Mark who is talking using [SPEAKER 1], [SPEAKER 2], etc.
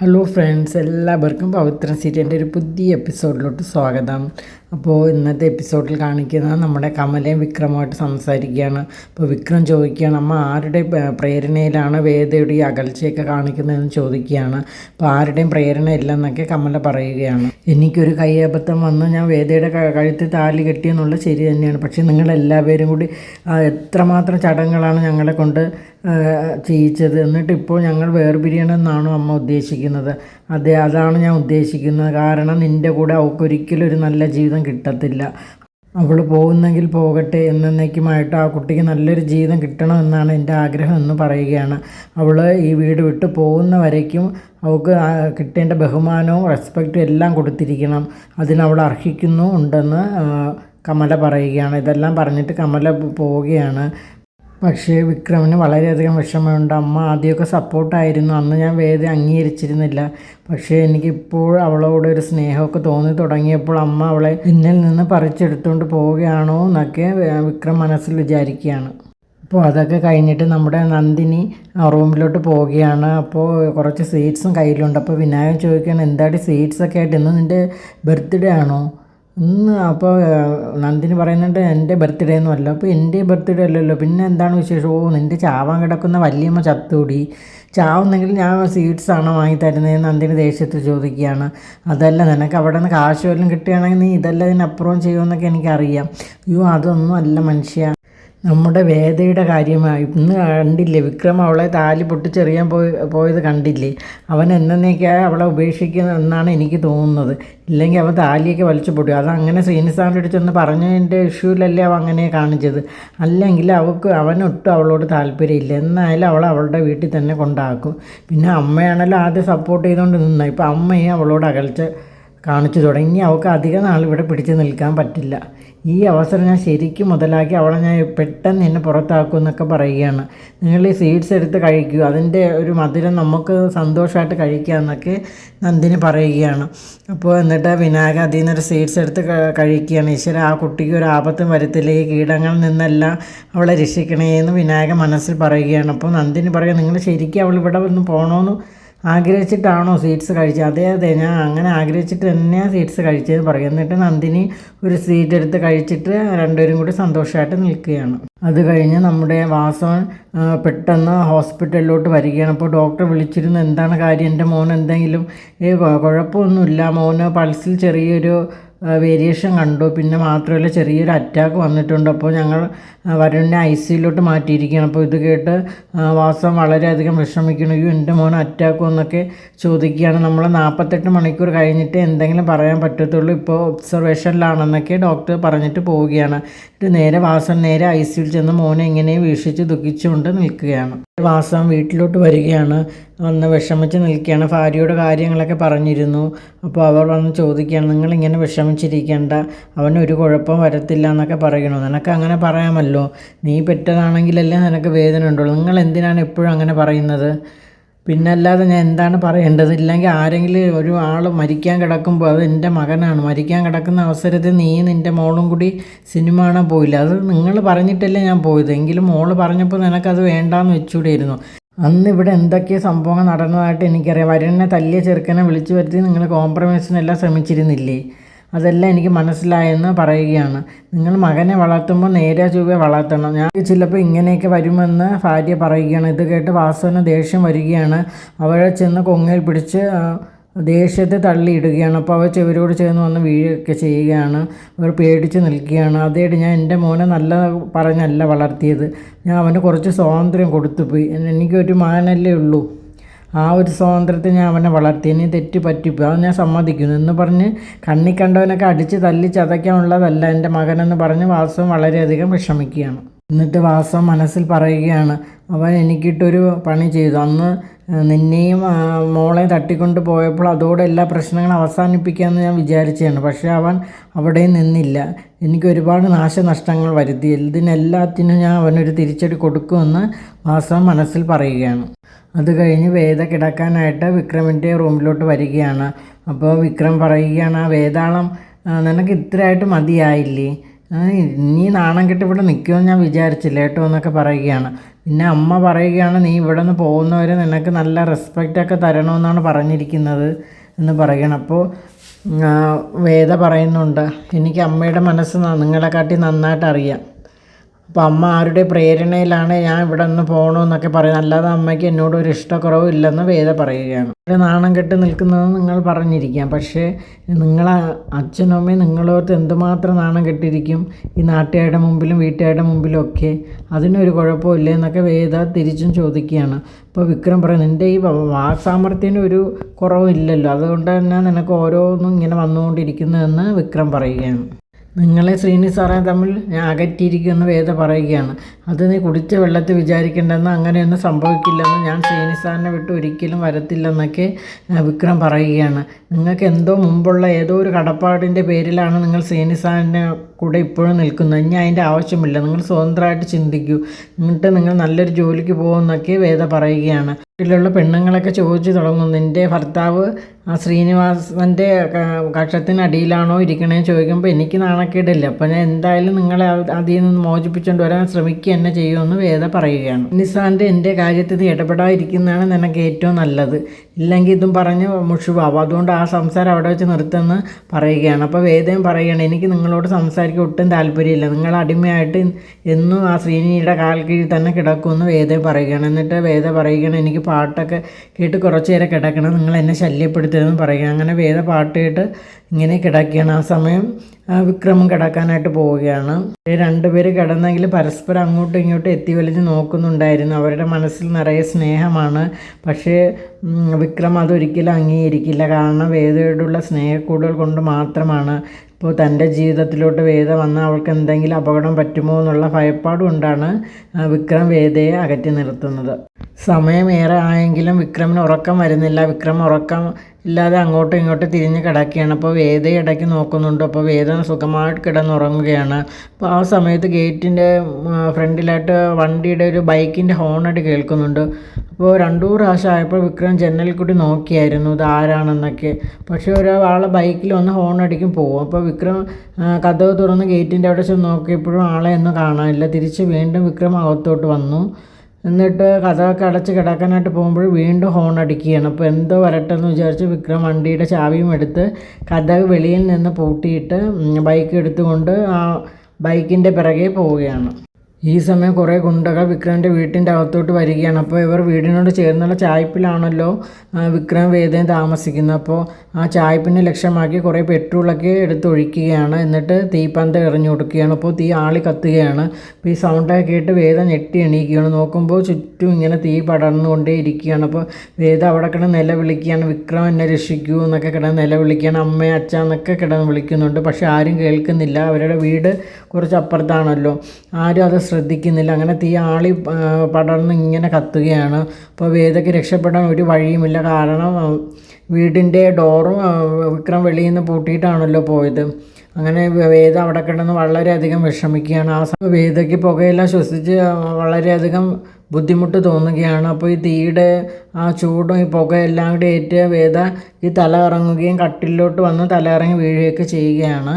[SPEAKER 1] Hello friends എല്ലാവർക്കും പവിത്ര സീരിയന്റെ ഒരു പുതിയ എപ്പിസോഡിലോട്ട് സ്വാഗതം. അപ്പോൾ ഇന്നത്തെ എപ്പിസോഡിൽ കാണിക്കുന്നത് നമ്മുടെ കമലയും വിക്രമുമായിട്ട് സംസാരിക്കുകയാണ്. അപ്പോൾ വിക്രം ചോദിക്കുകയാണ് അമ്മ ആരുടെ പ്രേരണയിലാണ് വേദയുടെ ഈ അകൽച്ചയൊക്കെ കാണിക്കുന്നതെന്ന് ചോദിക്കുകയാണ്. അപ്പോൾ ആരുടെയും പ്രേരണ ഇല്ലെന്നൊക്കെ കമല പറയുകയാണ്. എനിക്കൊരു കയ്യബദ്ധം വന്ന് ഞാൻ വേദയുടെ കഴുത്തിൽ താലി കെട്ടിയെന്നുള്ള ശരി തന്നെയാണ്. പക്ഷേ നിങ്ങളെല്ലാവരും കൂടി എത്രമാത്രം ചടങ്ങുകളാണ് ഞങ്ങളെ കൊണ്ട് ചെയ്യിച്ചത്. എന്നിട്ട് ഇപ്പോൾ ഞങ്ങൾ വേർപിരിയണമെന്നാണോ അമ്മ ഉദ്ദേശിക്കുന്നത്? അതെ അതാണ് ഞാൻ ഉദ്ദേശിക്കുന്നത്. കാരണം നിന്റെ കൂടെ അവൾക്കൊരിക്കലും ഒരു നല്ല ജീവിതം കിട്ടത്തില്ല. അവൾ പോകുന്നെങ്കിൽ പോകട്ടെ എന്നേക്കുമായിട്ട് ആ കുട്ടിക്ക് നല്ലൊരു ജീവിതം കിട്ടണമെന്നാണ് എന്റെ ആഗ്രഹം എന്ന് പറയുകയാണ്. അവൾ ഈ വീട് വിട്ട് പോകുന്ന വരയ്ക്കും അവൾക്ക് കിട്ടേണ്ട ബഹുമാനവും റെസ്പെക്റ്റും എല്ലാം കൊടുത്തിരിക്കണം. അതിനവൾ അർഹിക്കുന്നു ഉണ്ടെന്ന് കമല പറയുകയാണ്. ഇതെല്ലാം പറഞ്ഞിട്ട് കമല പോവുകയാണ്. പക്ഷേ വിക്രമിന് വളരെയധികം വിഷമമുണ്ട്. അമ്മ ആദ്യമൊക്കെ സപ്പോർട്ടായിരുന്നു. അന്ന് ഞാൻ വേദ അംഗീകരിച്ചിരുന്നില്ല. പക്ഷേ എനിക്കിപ്പോൾ അവളോട് ഒരു സ്നേഹമൊക്കെ തോന്നി തുടങ്ങിയപ്പോൾ അമ്മ അവളെ എന്നിൽ നിന്ന് പറിച്ചെടുത്തുകൊണ്ട് പോവുകയാണോ എന്നൊക്കെ വിക്രം മനസ്സിൽ വിചാരിക്കുകയാണ്. അപ്പോൾ അതൊക്കെ കഴിഞ്ഞിട്ട് നമ്മുടെ നന്ദിനി റൂമിലോട്ട് പോവുകയാണ്. അപ്പോൾ കുറച്ച് സ്വീറ്റ്സും കയ്യിലുണ്ട്. അപ്പോൾ വിനായകൻ ചോദിക്കുകയാണ് എന്താടി സ്വീറ്റ്സൊക്കെ ആയിട്ട് ഇന്ന് നിന്റെ ബർത്ത്ഡേ ആണോ? ഇന്ന് അപ്പോൾ നന്ദിനി പറയുന്നുണ്ട് എന്റെ ബർത്ത്ഡേ ഒന്നും അല്ല. അപ്പോൾ എന്റെ ബർത്ത്ഡേ അല്ലല്ലോ. പിന്നെ എന്താണ് വിശേഷം? ഓ നിന്റെ ചാവാൻ കിടക്കുന്ന വല്യമ്മ ചത്തുകൂടി ചാവുന്നെങ്കിൽ ഞാൻ സ്വീറ്റ്സ് ആണോ വാങ്ങി തരുന്നതെന്ന് നന്ദിനി ദേഷ്യത്തിൽ ചോദിക്കുകയാണ്. അതല്ല നിനക്ക് അവിടെ നിന്ന് കാശ് വല്ലതും കിട്ടുകയാണെങ്കിൽ നീ ഇതല്ല ഇതിനപ്പുറം ചെയ്യുമെന്നൊക്കെ എനിക്കറിയാം. അയ്യോ അതൊന്നും അല്ല മനുഷ്യ. നമ്മുടെ വേദയുടെ കാര്യമായി. ഇന്ന് കണ്ടില്ലേ വിക്രം അവളെ താലി പൊട്ടിച്ചെറിയാൻ പോയി പോയത് കണ്ടില്ലേ? അവൻ എന്നേക്കായി അവളെ ഉപേക്ഷിക്കുന്നതെന്നാണ് എനിക്ക് തോന്നുന്നത്. ഇല്ലെങ്കിൽ അവൻ താലിയൊക്കെ വലിച്ചു പൊട്ടും. അത് അങ്ങനെ ശ്രീനിസാറിന്റെ അടുത്ത് ചെന്ന് പറഞ്ഞതിന്റെ ഇഷ്യൂലല്ലേ അവൻ അങ്ങനെ കാണിച്ചത്. അല്ലെങ്കിൽ അവൾക്ക് അവനൊട്ടും അവളോട് താല്പര്യമില്ല. എന്നായാലും അവളെ അവളുടെ വീട്ടിൽ തന്നെ കൊണ്ടാക്കും. പിന്നെ അമ്മയാണല്ലോ ആദ്യം സപ്പോർട്ട് ചെയ്തുകൊണ്ട് നിന്നത്. ഇപ്പം അമ്മയെ അവളോട് അകൽച്ച കാണിച്ചു തുടങ്ങി. അവൾക്ക് അധിക നാൾ ഇവിടെ പിടിച്ചു നിൽക്കാൻ പറ്റില്ല. ഈ അവസരം ഞാൻ ശരിക്കും മുതലാക്കി അവളെ ഞാൻ പെട്ടെന്ന് എന്നെ പുറത്താക്കും എന്നൊക്കെ പറയുകയാണ്. നിങ്ങൾ ഈ സ്വീറ്റ്സ് എടുത്ത് കഴിക്കൂ. അതിന്റെ ഒരു മധുരം നമുക്ക് സന്തോഷമായിട്ട് കഴിക്കാമെന്നൊക്കെ നന്ദിനി പറയുകയാണ്. അപ്പോൾ എന്നിട്ട് വിനായക അതിൽ നിന്നൊരു സ്വീറ്റ്സ് എടുത്ത് കഴിക്കുകയാണ്. ഈശ്വര ആ കുട്ടിക്ക് ഒരു ആപത്തും വരത്തില്ല. ഈ കീടങ്ങളിൽ നിന്നെല്ലാം അവളെ രക്ഷിക്കണേ എന്ന് വിനായക മനസ്സിൽ പറയുകയാണ്. അപ്പോൾ നന്ദിനി പറയുക നിങ്ങൾ ശരിക്കും അവൾ ഇവിടെ വന്ന് പോകണമെന്ന് ആഗ്രഹിച്ചിട്ടാണോ സ്വീറ്റ്സ് കഴിച്ചത്? അതെ അതെ. ഞാൻ അങ്ങനെ ആഗ്രഹിച്ചിട്ട് തന്നെയാണ് സ്വീറ്റ്സ് കഴിച്ചതെന്ന് പറയും എന്നിട്ട് നന്ദിനി ഒരു സ്വീറ്റ് എടുത്ത് കഴിച്ചിട്ട് രണ്ടുപേരും കൂടി സന്തോഷമായിട്ട് നിൽക്കുകയാണ്. അത് കഴിഞ്ഞ് നമ്മുടെ വാസവൻ പെട്ടെന്ന് ഹോസ്പിറ്റലിലോട്ട് വരികയാണ്. അപ്പോൾ ഡോക്ടർ വിളിച്ചിരുന്നു എന്താണ് കാര്യം? എന്റെ മോൻ എന്തെങ്കിലും കൊ- കുഴപ്പമൊന്നുമില്ല. മോന് പൾസിൽ ചെറിയൊരു വേരിയേഷൻ കണ്ടു. പിന്നെ മാത്രമല്ല ചെറിയൊരു അറ്റാക്ക് വന്നിട്ടുണ്ട്. അപ്പോൾ ഞങ്ങൾ വരുണിനെ ഐ സിയിലോട്ട് മാറ്റിയിരിക്കുകയാണ്. അപ്പോൾ ഇത് കേട്ട് വാസം വളരെയധികം വിഷമിക്കുന്നു. അയ്യോ എന്റെ മോൻ അറ്റാക്ക് എന്നൊക്കെ ചോദിക്കുകയാണ്. നമ്മൾ നാൽപ്പത്തെട്ട് മണിക്കൂർ കഴിഞ്ഞിട്ട് എന്തെങ്കിലും പറയാൻ പറ്റത്തുള്ളൂ. ഇപ്പോൾ ഒബ്സർവേഷനിലാണെന്നൊക്കെ ഡോക്ടർ പറഞ്ഞിട്ട് പോവുകയാണ്. ഇത് നേരെ വാസൻ നേരെ ഐ സിയിൽ ചെന്ന് മോനെ ഇങ്ങനെ വീക്ഷിച്ച് ദുഃഖിച്ചുകൊണ്ട് നിൽക്കുകയാണ്. വാസം വീട്ടിലോട്ട് വരികയാണ്. വന്ന് വിഷമിച്ച് നിൽക്കുകയാണ്. ഭാര്യയുടെ കാര്യങ്ങളൊക്കെ പറഞ്ഞിരുന്നു. അപ്പോൾ അവർ വന്ന് ചോദിക്കുകയാണ് നിങ്ങളിങ്ങനെ വിഷമിച്ചിരിക്കേണ്ട. അവനൊരു കുഴപ്പം വരത്തില്ല എന്നൊക്കെ പറയണു നിനക്ക് അങ്ങനെ പറയാമല്ലോ. നീ പെറ്റതാണെങ്കിലല്ലേ നിനക്ക് വേദന ഉണ്ടുള്ളൂ നിങ്ങൾ എന്തിനാണ് എപ്പോഴും അങ്ങനെ പറയുന്നത്? പിന്നെ അല്ലാതെ ഞാൻ എന്താണ് പറയേണ്ടത്? ഇല്ലെങ്കിൽ ആരെങ്കിലും ഒരു ആൾ മരിക്കാൻ കിടക്കുമ്പോൾ അത് എന്റെ മകനാണ്. മരിക്കാൻ കിടക്കുന്ന അവസരത്തിൽ നീ നിന്റെ മോളും കൂടി സിനിമ കാണാൻ പോയില്ല. അത് നിങ്ങൾ പറഞ്ഞിട്ടല്ലേ ഞാൻ പോയത്. എങ്കിലും മോൾ പറഞ്ഞപ്പോൾ നിനക്കത് വേണ്ടാന്ന് വെച്ചുകൂടിയിരുന്നു അന്ന് ഇവിടെ എന്തൊക്കെ സംഭവങ്ങൾ നടന്നതായിട്ട് എനിക്കറിയാം. വരുണിനെ തല്ലിയ ചെറുക്കനെ വിളിച്ചു വരുത്തി നിങ്ങൾ കോംപ്രമൈസിനെല്ലാം ശ്രമിച്ചിരുന്നില്ലേ? അതെല്ലാം എനിക്ക് മനസ്സിലായെന്ന് പറയുകയാണ്. നിങ്ങൾ മകനെ വളർത്തുമ്പോൾ നേരെ ചൊവ്വെ വളർത്തണം. ഞാൻ ചിലപ്പോൾ ഇങ്ങനെയൊക്കെ വരുമെന്ന് ഭാര്യ പറയുകയാണ്. ഇത് കേട്ട് വാസുവിന് ദേഷ്യം വരികയാണ്. അവരെ ചെന്ന് കൊങ്ങയിൽ പിടിച്ച് ദേഷ്യത്തെ തള്ളിയിടുകയാണ്. അപ്പോൾ അവർ ചെവരോട് ചേർന്ന് വന്ന് വീഴുകയൊക്കെ ചെയ്യുകയാണ്. അവർ പേടിച്ച് നിൽക്കുകയാണ്. അതേടി ഞാൻ എന്റെ മോനെ നല്ല പറഞ്ഞല്ല വളർത്തിയത്. ഞാൻ അവന് കുറച്ച് സ്വാതന്ത്ര്യം കൊടുത്തുപോയി. എനിക്കൊരു മകനല്ലേ ഉള്ളൂ. ആ ഒരു സ്വാതന്ത്ര്യത്തെ ഞാൻ അവനെ വളർത്തി. ഇനി തെറ്റ് പറ്റിപ്പോയി. അത് ഞാൻ സമ്മതിക്കുന്നു. എന്ന് പറഞ്ഞ് കണ്ണി കണ്ടവനൊക്കെ അടിച്ച് തല്ലി ചതയ്ക്കാനുള്ളതല്ല എന്റെ മകനെന്ന് പറഞ്ഞ് വാസവും വളരെയധികം വിഷമിക്കുകയാണ്. എന്നിട്ട് വാസവം മനസ്സിൽ പറയുകയാണ് അവൻ എനിക്കിട്ടൊരു പണി ചെയ്തു. അന്ന് നിന്നെയും മോളെ തട്ടിക്കൊണ്ട് പോയപ്പോൾ അതോടെ എല്ലാ പ്രശ്നങ്ങളും അവസാനിപ്പിക്കാമെന്ന് ഞാൻ വിചാരിച്ചതാണ്. പക്ഷേ അവൻ അവിടെ നിന്നില്ല. എനിക്ക് ഒരുപാട് നാശനഷ്ടങ്ങൾ വരുത്തി. ഇതിനെല്ലാത്തിനും ഞാൻ അവനൊരു തിരിച്ചടി കൊടുക്കുമെന്ന് വാസവൻ മനസ്സിൽ പറയുകയാണ്. അത് കഴിഞ്ഞ് വേദ കിടക്കാനായിട്ട് വിക്രമിന്റെ റൂമിലോട്ട് വരികയാണ്. അപ്പോൾ വിക്രം പറയുകയാണ് ആ വേദാളം നിനക്ക് ഇത്രയായിട്ട് മതിയായില്ലേ? "ആ, നീ നാണം കെട്ട് ഇവിടെ നിൽക്കുമെന്ന് ഞാൻ വിചാരിച്ചില്ല കേട്ടോ എന്നൊക്കെ പറയുകയാണ്. പിന്നെ അമ്മ പറയുകയാണ് നീ ഇവിടെ നിന്ന് പോകുന്നവരെ നിനക്ക് നല്ല റെസ്പെക്റ്റൊക്കെ തരണമെന്നാണ് പറഞ്ഞിരിക്കുന്നത് എന്ന് പറയണം അപ്പോൾ വേദ പറയുന്നുണ്ട് എനിക്ക് അമ്മയുടെ മനസ്സ് നിങ്ങളെക്കാട്ടി നന്നായിട്ട് അറിയാം അപ്പോൾ അമ്മ ആരുടെ പ്രേരണയിലാണ് ഞാൻ ഇവിടെ നിന്ന് പോകണമെന്നൊക്കെ പറയുന്നത്. അല്ലാതെ അമ്മയ്ക്ക് എന്നോട് ഒരു ഇഷ്ടക്കുറവ് ഇല്ലെന്ന് വേദ പറയുകയാണ്. ഇവിടെ നാണം കെട്ട് നിൽക്കുന്നത് നിങ്ങൾ പറഞ്ഞിരിക്കാം. പക്ഷേ നിങ്ങൾ അമ്മയും നിങ്ങളോർത്ത് എന്തുമാത്രം നാണം കെട്ടിരിക്കും? ഈ നാട്ടുകാരുടെ മുമ്പിലും വീട്ടുകാരുടെ മുമ്പിലും ഒക്കെ അതിനൊരു കുഴപ്പമില്ല എന്നൊക്കെ വേദ തിരിച്ചും ചോദിക്കുകയാണ്. അപ്പോൾ വിക്രം പറയും നിന്റെ ഈ വാക്സാമർത്ഥ്യത്തിന് ഒരു കുറവില്ലല്ലോ അതുകൊണ്ട് തന്നെ നിനക്ക് ഓരോന്നും ഇങ്ങനെ വന്നുകൊണ്ടിരിക്കുന്നതെന്ന് വിക്രം പറയുകയാണ്. നിങ്ങളെ ശ്രീനി സാറേ തമ്മിൽ ഞാൻ അകറ്റിയിരിക്കുമെന്ന് വേദ പറയുകയാണ്. അത് നീ കുടിച്ച വെള്ളത്തിൽ വിചാരിക്കേണ്ടെന്ന് അങ്ങനെയൊന്നും സംഭവിക്കില്ലെന്ന് ഞാൻ ശ്രീനി സാറിനെ വിട്ട് ഒരിക്കലും വരത്തില്ലെന്നൊക്കെ വിക്രം പറയുകയാണ്. നിങ്ങൾക്ക് എന്തോ മുമ്പുള്ള ഏതോ ഒരു കടപ്പാടിന്റെ പേരിലാണ് നിങ്ങൾ ശ്രീനി സാറിന്റെ കൂടെ ഇപ്പോഴും നിൽക്കുന്നത്. ഇനി അതിന്റെ ആവശ്യമില്ല. നിങ്ങൾ സ്വതന്ത്രമായിട്ട് ചിന്തിക്കൂ. എന്നിട്ട് നിങ്ങൾ നല്ലൊരു ജോലിക്ക് പോകുമെന്നൊക്കെ വേദ പറയുകയാണ്. വീട്ടിലുള്ള പെണ്ണുങ്ങളൊക്കെ ചോദിച്ചു തുടങ്ങും നിന്റെ ഭർത്താവ് ആ ശ്രീനിവാസന്റെ കക്ഷത്തിനടിയിലാണോ ഇരിക്കണേ ചോദിക്കുമ്പോൾ എനിക്ക് നാണക്കേടില്ല. അപ്പോൾ ഞാൻ എന്തായാലും നിങ്ങളെ അത് അതിൽ നിന്ന് മോചിപ്പിച്ചുകൊണ്ട് വരാൻ ശ്രമിക്കുക തന്നെ ചെയ്യുമെന്ന് വേദ പറയുകയാണ്. നിസാന്റെ എന്റെ കാര്യത്തിൽ ഇടപെടാതിരിക്കുന്നതാണ് നിനക്ക് ഏറ്റവും നല്ലത്. ഇല്ലെങ്കിൽ ഇതും പറഞ്ഞ് മുഷുവാവും. അതുകൊണ്ട് ആ സംസാരം അവിടെ വെച്ച് നിർത്തുമെന്ന് പറയുകയാണ്. അപ്പോൾ വേദയും പറയുകയാണ് എനിക്ക് നിങ്ങളോട് സംസാരിക്കാൻ ഒട്ടും താല്പര്യമില്ല. നിങ്ങൾ അടിമയായിട്ട് എന്നും ആ ശ്രീനിയുടെ കാൽ കീഴിൽ തന്നെ കിടക്കുമെന്ന് വേദ പറയുകയാണ്. എന്നിട്ട് വേദ പറയുകയാണ് എനിക്ക് പാട്ടൊക്കെ കേട്ട് കുറച്ച് നേരം കിടക്കണം. നിങ്ങൾ എന്നെ ശല്യപ്പെടുത്തരുതെന്ന് പറയുക. അങ്ങനെ വേദ പാട്ട് കേട്ട് ഇങ്ങനെ കിടക്കുകയാണ്. ആ സമയം വിക്രമം കിടക്കാനായിട്ട് പോവുകയാണ്. രണ്ടുപേര് കിടന്നെങ്കിൽ പരസ്പരം അങ്ങോട്ടും ഇങ്ങോട്ടും എത്തി വലിഞ്ഞ് നോക്കുന്നുണ്ടായിരുന്നു. അവരുടെ മനസ്സിൽ നിറയെ സ്നേഹമാണ്. പക്ഷേ വിക്രം അതൊരിക്കലും അംഗീകരിക്കില്ല. കാരണം വേദയോടുള്ള സ്നേഹക്കൂടുതൽ കൊണ്ട് മാത്രമാണ് ഇപ്പോൾ തന്റെ ജീവിതത്തിലോട്ട് വേദ വന്ന് അവൾക്ക് എന്തെങ്കിലും അപകടം പറ്റുമോ എന്നുള്ള ഭയപ്പാട് കൊണ്ടാണ് വിക്രം വേദയെ അകറ്റി നിർത്തുന്നത്. സമയമേറെ ആയെങ്കിലും വിക്രമിന് ഉറക്കം വരുന്നില്ല. വിക്രം ഉറക്കം ഇല്ലാതെ അങ്ങോട്ടും ഇങ്ങോട്ടും തിരിഞ്ഞ് കിടക്കുകയാണ്. അപ്പോൾ വേദ ഇടയ്ക്ക് നോക്കുന്നുണ്ട്. അപ്പോൾ വേദ സുഖമായിട്ട് കിടന്നുറങ്ങുകയാണ്. അപ്പോൾ ആ സമയത്ത് ഗേറ്റിന്റെ ഫ്രണ്ടിലായിട്ട് വണ്ടിയുടെ ഒരു ബൈക്കിന്റെ ഹോണടി കേൾക്കുന്നുണ്ട്. അപ്പോൾ രണ്ടു പ്രാവശ്യം ആയപ്പോൾ വിക്രം ജനലിൽ കൂടി നോക്കിയായിരുന്നു ഇത് ആരാണെന്നൊക്കെ. പക്ഷേ ഒരാളെ ബൈക്കിൽ വന്ന് ഹോൺ അടിക്കും പോകും അപ്പോൾ വിക്രം കഥവ് തുറന്ന് ഗേറ്റിന്റെ അവിടെ ചെന്ന് നോക്കിയപ്പോഴും ആളെ ഒന്നും കാണാനില്ല. തിരിച്ച് വീണ്ടും വിക്രം അകത്തോട്ട് വന്നു. എന്നിട്ട് കഥവൊക്കെ അടച്ച് കിടക്കാനായിട്ട് പോകുമ്പോൾ വീണ്ടും ഹോൺ അടിക്കുകയാണ്. അപ്പോൾ എന്തോ വരട്ടെന്ന് വിചാരിച്ച് വിക്രം വണ്ടിയുടെ ചാവിയും എടുത്ത് കഥവ് വെളിയിൽ നിന്ന് പൂട്ടിയിട്ട് ബൈക്ക് എടുത്തുകൊണ്ട് ആ ബൈക്കിന്റെ പിറകെ പോവുകയാണ്. ഈ സമയം കുറേ ഗുണ്ടകൾ വിക്രമിന്റെ വീട്ടിന്റെ അകത്തോട്ട് വരികയാണ്. അപ്പോൾ ഇവർ വീടിനോട് ചേർന്നുള്ള ചായ്പിലാണല്ലോ വിക്രം വേദന താമസിക്കുന്നത്. അപ്പോൾ ആ ചായ്പിനെ ലക്ഷ്യമാക്കി കുറേ പെട്രോളൊക്കെ എടുത്തൊഴിക്കുകയാണ്. എന്നിട്ട് തീപ്പന്ത എറിഞ്ഞു കൊടുക്കുകയാണ്. അപ്പോൾ തീ ആളി കത്തുകയാണ്. അപ്പോൾ ഈ സൗണ്ടൊക്കെ കേട്ട് വേദ ഞെട്ടി എണീക്കുകയാണ്. നോക്കുമ്പോൾ ചുറ്റും ഇങ്ങനെ തീ പടർന്നുകൊണ്ടേ ഇരിക്കുകയാണ്. അപ്പോൾ വേദ അവിടെ കിടന്ന് നിലവിളിക്കുകയാണ്. വിക്രം എന്നെ രക്ഷിക്കൂ എന്നൊക്കെ കിടന്ന് നിലവിളിക്കുകയാണ്. അമ്മ അച്ഛ എന്നൊക്കെ കിടന്ന് വിളിക്കുന്നുണ്ട്. പക്ഷേ ആരും കേൾക്കുന്നില്ല. അവരുടെ വീട് കുറച്ച് അപ്പുറത്താണല്ലോ ആരും അത് ശ്രദ്ധിക്കുന്നില്ല. അങ്ങനെ തീ ആളി പടർന്ന് ഇങ്ങനെ കത്തുകയാണ്. അപ്പോൾ വേദയ്ക്ക് രക്ഷപ്പെടാൻ ഒരു വഴിയുമില്ല. കാരണം വീടിന്റെ ഡോറും വിക്രം വെളിയിൽ നിന്ന് പൂട്ടിയിട്ടാണല്ലോ പോയത്. അങ്ങനെ വേദ അവിടെ കിടന്ന് വളരെയധികം വിഷമിക്കുകയാണ്. ആ സമയം വേദയ്ക്ക് പുകയെല്ലാം ശ്വസിച്ച് വളരെയധികം ബുദ്ധിമുട്ട് തോന്നുകയാണ്. അപ്പോൾ ഈ തീയുടെ ആ ചൂടും ഈ പുകയെല്ലാം കൂടി ഏറ്റ് വേദ ഈ തല ഇറങ്ങുകയും കട്ടിലോട്ട് വന്ന് തല ഇറങ്ങി വീഴുകയൊക്കെ ചെയ്യുകയാണ്.